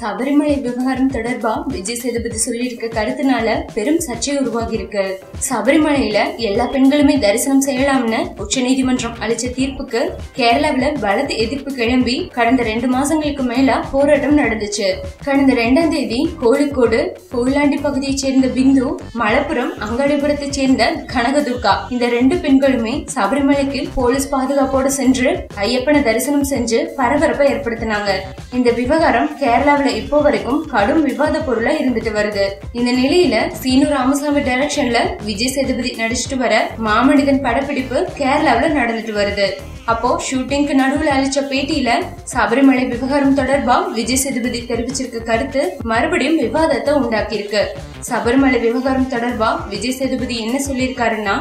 சபரிமலை விவகாரம் தொடர்பா விஜய் சேதுபதி சொல்லியிருக்க கருத்துனால பெரும் சர்ச்சை உருவாகி இருக்கு சபரிமலையில எல்லா பெண்களுமே தரிசனம் செய்யலாம்னு உச்சநீதிமன்றம் அளிச்ச தீர்ப்புக்கு கேரளாவில பலத்த எதிர்ப்பு கிளம்பி கடந்த ரெண்டு மாசங்களுக்கு மேல போராட்டம் நடந்துச்சு. கடந்த ரெண்டாம் தேதி கோழிக்கோடு கோயிலாண்டி பகுதியைச் சேர்ந்த பிந்து மலப்புரம் அங்காடிபுரத்தைச் சேர்ந்த கனகதுர்கா இந்த ரெண்டு பெண்களுமே சபரிமலைக்கு போலீஸ் பாதுகாப்போட சென்று ஐயப்பனை தரிசனம் செஞ்சு பரபரப்பை ஏற்படுத்தினாங்க. இந்த விவகாரம் கேரளாவில இப்போ வரைக்கும் கடும் விவாத பொருளா இருந்துட்டு வருது. இந்த நிலையில சீனு ராமசாமி டைரக்ஷன்ல விஜய் சேதுபதி நடிச்சிட்டு வர மாமனிதன் படப்பிடிப்பு கேரளாவில நடந்துட்டு வருது. அப்போ ஷூட்டிங்க்கு நடுவுல அளிச்ச பேட்டியில சபரிமலை விவகாரம் தொடர்பா விஜய் சேதுபதி தெரிவிச்சிருக்க கருத்து மறுபடியும் விவாதத்தை உண்டாக்கியிருக்கு. சபரிமலை விவகாரம் தொடர்பா விஜய் சேதுபதி என்ன சொல்லியிருக்காருன்னா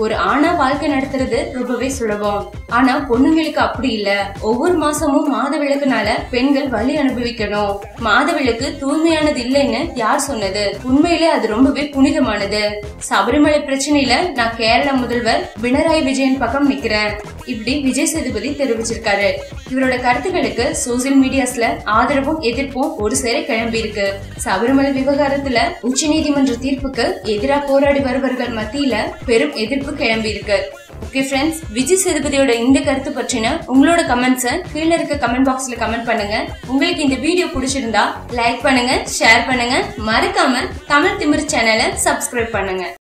ஒரு ஆணா வாழ்க்கை நடத்துறது ரொம்பவே சுலபம். ஆனா பொண்ணுங்களுக்கு அப்படி இல்ல. ஒவ்வொரு மாசமும் மாத விளக்குனால பெண்கள் வலி அனுபவிக்கணும். மாத விளக்கு தூய்மையானது இல்லைன்னு யார் சொன்னது? உண்மையிலே அது ரொம்பவே புனிதமானது. சபரிமலை பிரச்சனையில நான் கேரள முதல்வர் பினராயி விஜயன் பக்கம் நிக்கிறேன். இப்படி விஜய் சேதுபதி தெரிவிச்சிருக்காரு. இவரோட கருத்துக்களுக்கு சோசியல் மீடியாஸ்ல ஆதரவும் எதிர்ப்பும் ஒரு சேர கிளம்பி இருக்கு. சபரிமலை விவகாரத்துல உச்சநீதிமன்ற தீர்ப்புக்கு எதிராக போராடி வருபவர்கள் மத்தியில பெரும் எதிர்ப்பு கிளம்பி இருக்கு. ஓகே ஃப்ரெண்ட்ஸ் விஜய் சேதுபதியோட இந்த கருத்து பற்றின உங்களோட கமெண்ட்ஸை கீழே இருக்க கமெண்ட் பாக்ஸ்ல கமெண்ட் பண்ணுங்க. உங்களுக்கு இந்த வீடியோ பிடிச்சிருந்தா லைக் பண்ணுங்க ஷேர் பண்ணுங்க. மறக்காம தமிழ் திமிர் சேனலை சப்ஸ்கிரைப் பண்ணுங்க.